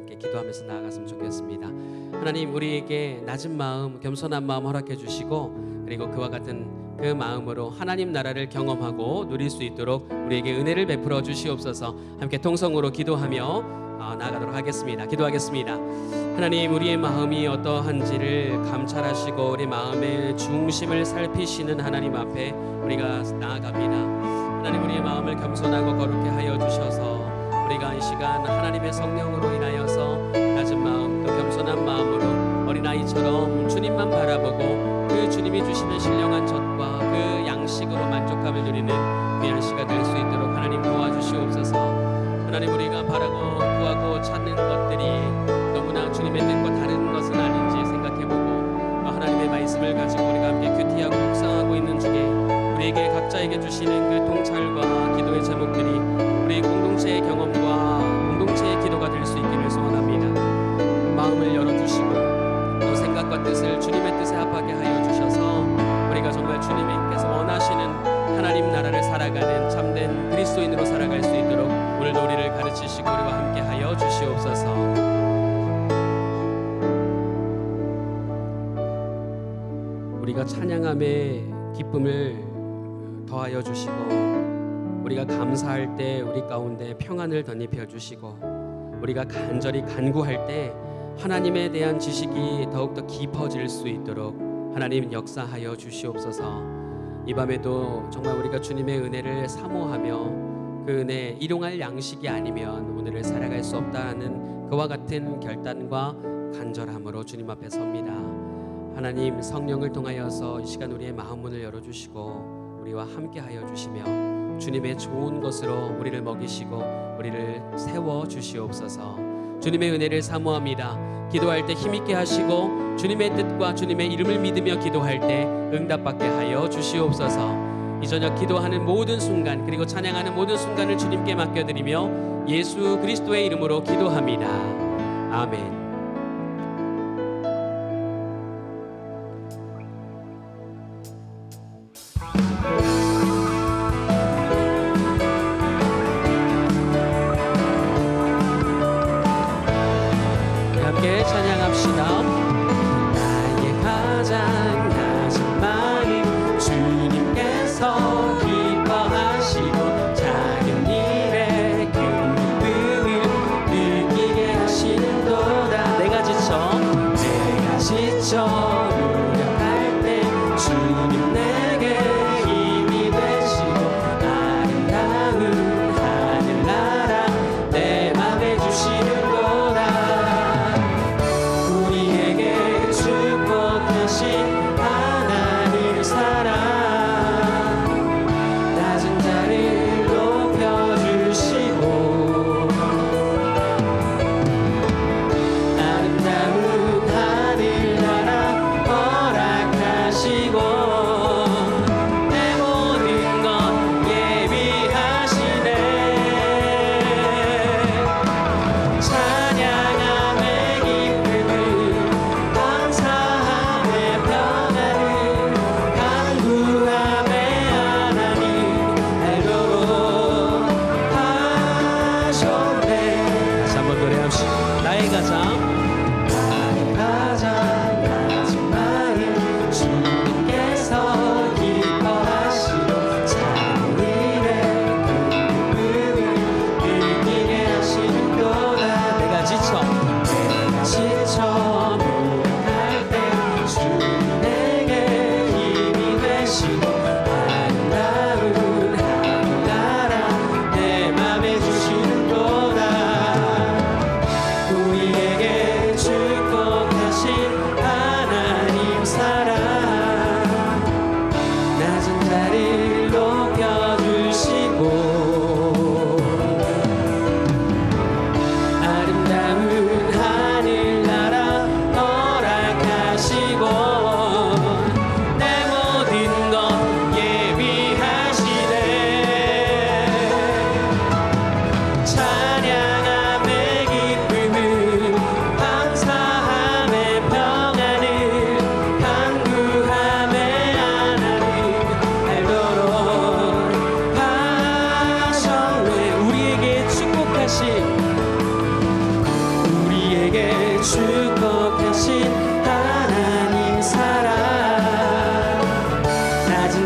함께 기도하면서 나아갔으면 좋겠습니다. 하나님 우리에게 낮은 마음, 겸손한 마음 허락해 주시고 그리고 그와 같은 그 마음으로 하나님 나라를 경험하고 누릴 수 있도록 우리에게 은혜를 베풀어 주시옵소서. 함께 통성으로 기도하며 어, 나아가도록 하겠습니다. 기도하겠습니다. 하나님 우리의 마음이 어떠한지를 감찰하시고 우리 마음의 중심을 살피시는 하나님 앞에 우리가 나아갑니다. 하나님 우리의 마음을 겸손하고 거룩게 하여 주셔서 우리가 이 시간 하나님의 성령으로 인하여 어린아이처럼 주님만 바라보고 그 주님이 주시는 신령한 젖과 그 양식으로 만족함을 누리는 귀한 시가 될수 있도록 하나님 도와주시옵소서 하나님 우리가 바라고 구하고 찾는 것들이 너무나 주님의 뜻과 다른 것은 아닌지 생각해보고 또 하나님의 말씀을 가지고 우리가 함께 큐티하고 묵상하고 있는 중에 우리에게 각자에게 주시는 그 통찰과 기도의 제목들이 우리 공동체의 경험과 공동체의 기도가 될 수 있기를 소원합니다. 마음을 열어 뜻을 주님의 뜻에 합하게 하여 주셔서 우리가 정말 주님께서 원하시는 하나님 나라를 살아가는 참된 그리스도인으로 살아갈 수 있도록 오늘도 우리를 가르치시고 우리와 함께 하여 주시옵소서. 우리가 찬양함의 기쁨을 더하여 주시고 우리가 감사할 때 우리 가운데 평안을 덧입혀 주시고 우리가 간절히 간구할 때 하나님에 대한 지식이 더욱더 깊어질 수 있도록 하나님 역사하여 주시옵소서. 이 밤에도 정말 우리가 주님의 은혜를 사모하며 그 은혜 일용할 양식이 아니면 오늘을 살아갈 수 없다는 그와 같은 결단과 간절함으로 주님 앞에 섭니다. 하나님 성령을 통하여서 이 시간 우리의 마음 문을 열어 주시고 우리와 함께 하여 주시며 주님의 좋은 것으로 우리를 먹이시고 우리를 세워 주시옵소서. 주님의 은혜를 사모합니다. 기도할 때 힘있게 하시고 주님의 뜻과 주님의 이름을 믿으며 기도할 때 응답받게 하여 주시옵소서. 이 저녁 기도하는 모든 순간 그리고 찬양하는 모든 순간을 주님께 맡겨드리며 예수 그리스도의 이름으로 기도합니다. 아멘. 찬양합시다. 나의 가장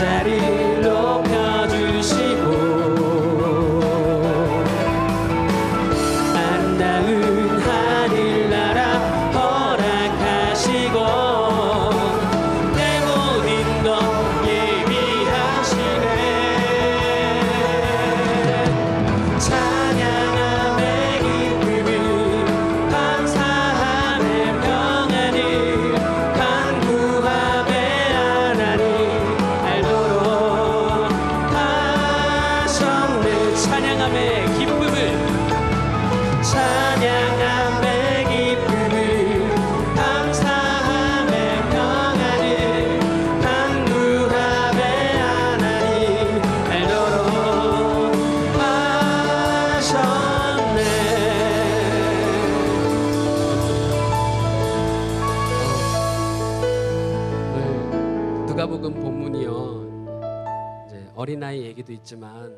낮 누가복음 본문이요. 어린아이 얘기도 있지만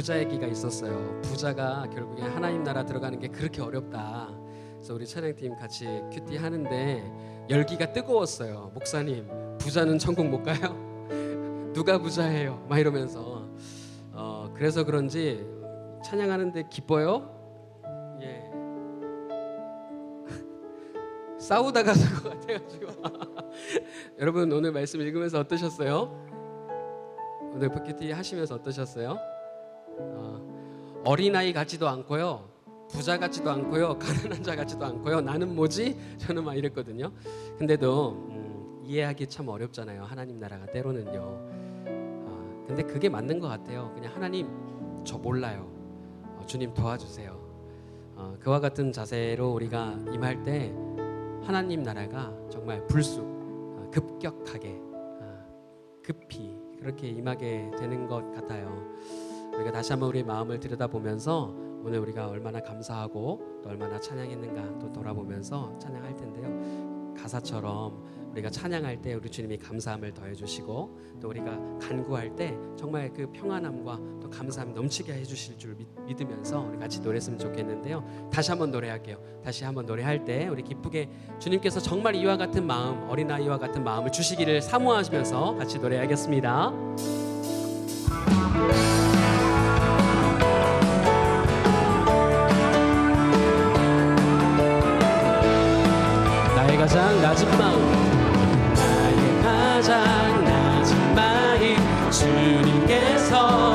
부자 얘기가 있었어요. 부자가 결국에 하나님 나라 들어가는 게 그렇게 어렵다. 그래서 우리 찬양팀 같이 큐티 하는데 열기가 뜨거웠어요. 목사님, 부자는 천국 못 가요? 누가 부자예요? 막 이러면서 어, 그래서 그런지 찬양하는데 기뻐요? 예. 싸우다가 산것 같아가지고 여러분 오늘 말씀 읽으면서 어떠셨어요? 오늘 큐티 하시면서 어떠셨어요? 어, 어린아이 같지도 않고요. 부자 같지도 않고요. 가난한 자 같지도 않고요. 나는 뭐지? 저는 막 이랬거든요. 근데도 음, 이해하기 참 어렵잖아요. 하나님 나라가 때로는요. 아, 근데 그게 맞는 것 같아요. 그냥 하나님 저 몰라요. 어, 주님 도와주세요. 어, 그와 같은 자세로 우리가 임할 때 하나님 나라가 정말 불쑥 어, 급격하게 어, 급히 그렇게 임하게 되는 것 같아요. 우리가 다시 한번 우리 마음을 들여다보면서 오늘 우리가 얼마나 감사하고 또 얼마나 찬양했는가 또 돌아보면서 찬양할 텐데요. 가사처럼 우리가 찬양할 때 우리 주님이 감사함을 더해 주시고 또 우리가 간구할 때 정말 그 평안함과 또 감사함 넘치게 해 주실 줄 믿, 믿으면서 우리 같이 노래했으면 좋겠는데요. 다시 한번 노래할게요. 다시 한번 노래할 때 우리 기쁘게 주님께서 정말 이와 같은 마음, 어린아이와 같은 마음을 주시기를 사모하시면서 같이 노래하겠습니다. 가장 낮은 마음. 나의 가장 낮은 마음 주님께서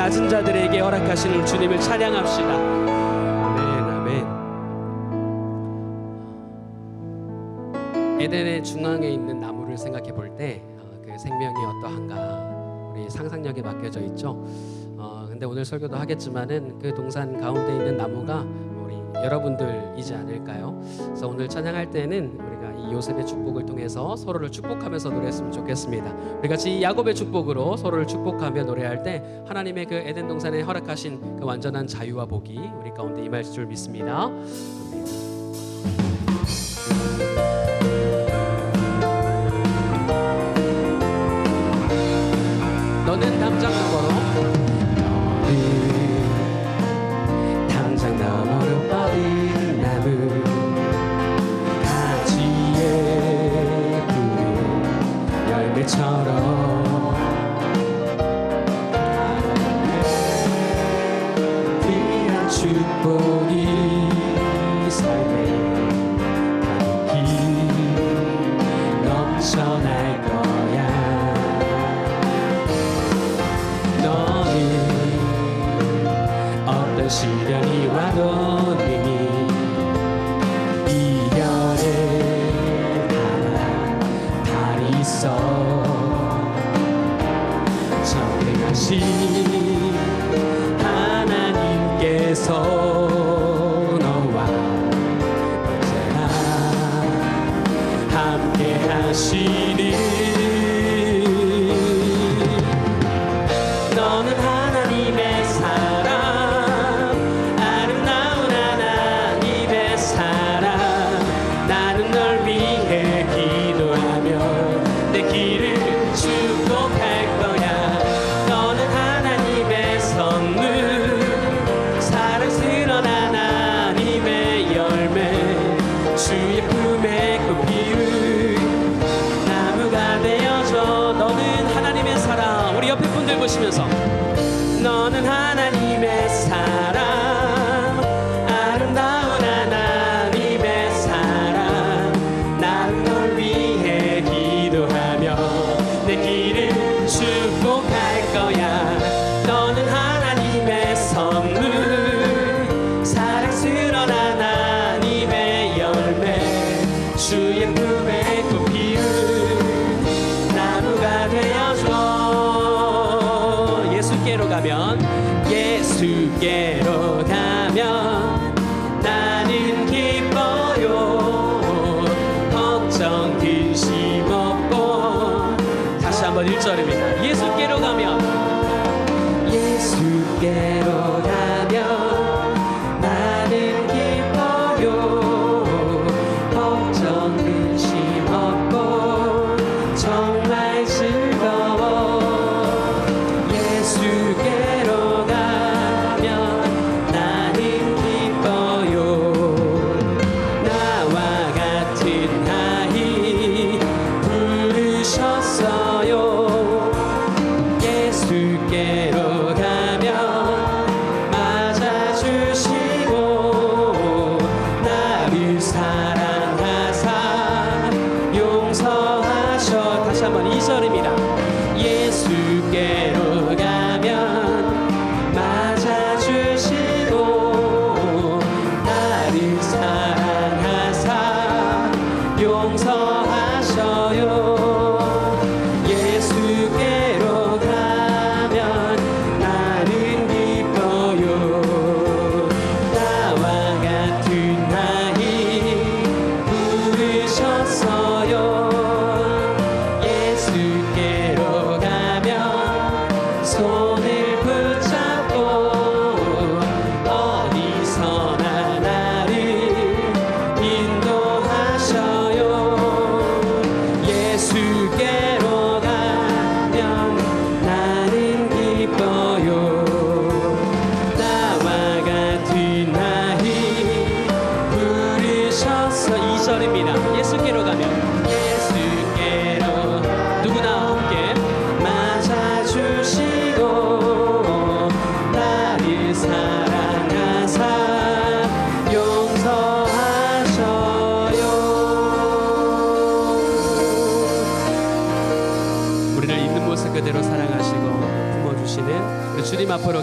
낮은 자들에게 허락하시는 주님을 찬양합시다. 아멘, 아멘. 에덴의 중앙에 있는 나무를 생각해 볼 때 그 생명이 어떠한가 우리 상상력에 맡겨져 있죠. 어, 근데 오늘 설교도 하겠지만은 그 동산 가운데 있는 나무가 우리 여러분들이지 않을까요? 그래서 오늘 찬양할 때는 이 요셉의 축복을 통해서 서로를 축복하면서 노래했으면 좋겠습니다. 우리 같이 이 야곱의 축복으로 서로를 축복하며 노래할 때 하나님의 그 에덴 동산에 허락하신 그 완전한 자유와 복이 우리 가운데 임할 줄 믿습니다. 하신 하나님께서 주의 품에 꽃피운 나무가 되어줘. 너는 하나님의 사람. 우리 옆에 분들 보시면서. 너는 하나 예수께로 가면 예수께로 가면 나는 기뻐요. 걱정 근심 없고 다시 한번 1절입니다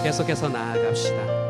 계속해서 나아갑시다.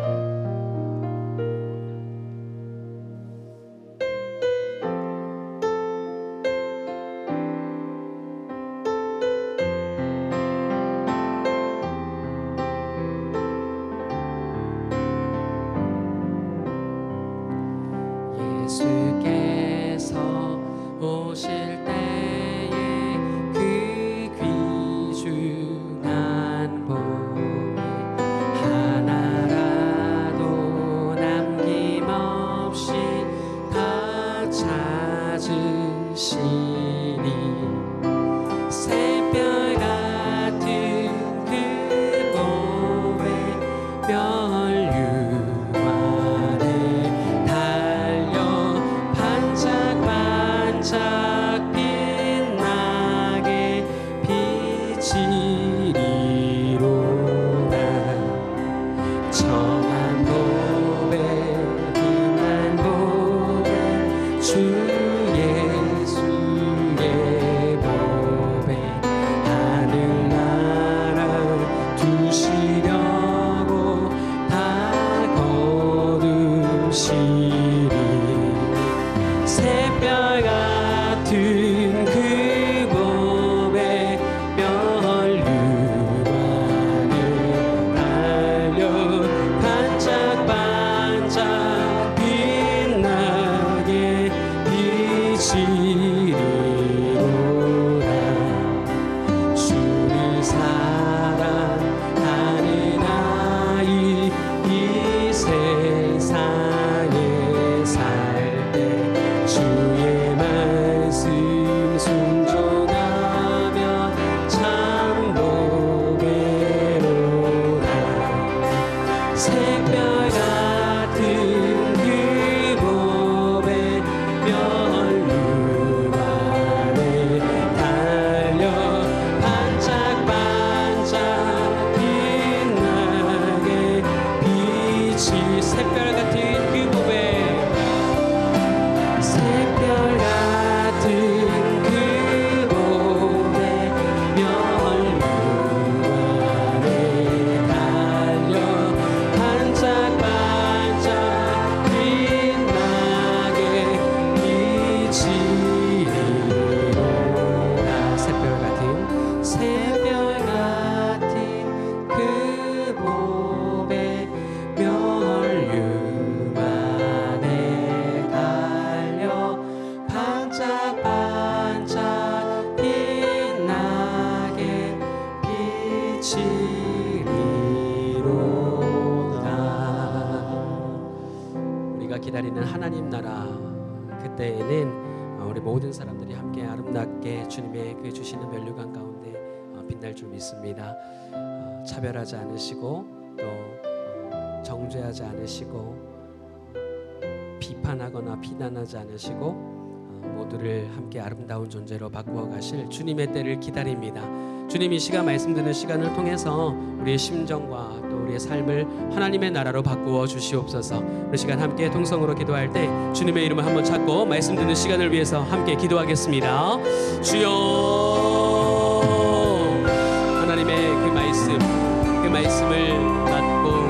비난하지 않으시고 어, 모두를 함께 아름다운 존재로 바꾸어 가실 주님의 때를 기다립니다. 주님 이 시간 말씀 듣는 시간을 통해서 우리의 심정과 또 우리의 삶을 하나님의 나라로 바꾸어 주시옵소서. 그 시간 함께 통성으로 기도할 때 주님의 이름을 한번 찾고 말씀 듣는 시간을 위해서 함께 기도하겠습니다. 주여 하나님의 그 말씀 그 말씀을 받고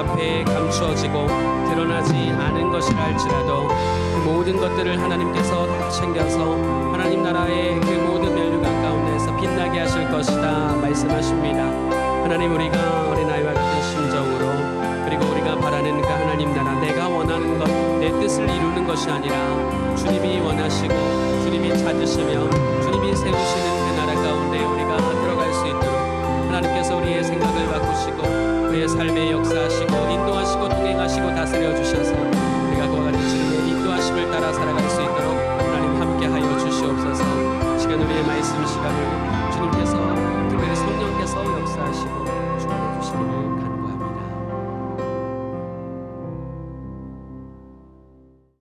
앞에 감추어지고 드러나지 않은 것이라 할지라도 그 모든 것들을 하나님께서 다 챙겨서 하나님 나라의 그 모든 멸류관 가운데서 빛나게 하실 것이다 말씀하십니다. 하나님 우리가 어린아이와 같은 심정으로 그리고 우리가 바라는 그 하나님 나라 내가 원하는 것 내 뜻을 이루는 것이 아니라 주님이 원하시고 주님이 찾으시며 주님이 세우시는 그 나라 가운데 우리가 들어갈 수 있도록 하나님께서 우리의 생각을 바꾸시고 그의 삶에 역사하시고 인도하시고 동행하시고 다스려 주셔서 내가 그와 같은 주님의 인도하심을 따라 살아갈 수 있도록 하나님 함께하여 주시옵소서. 시간 우리의 말씀 시간을 주님께서 특별히 성령께서 역사하시고.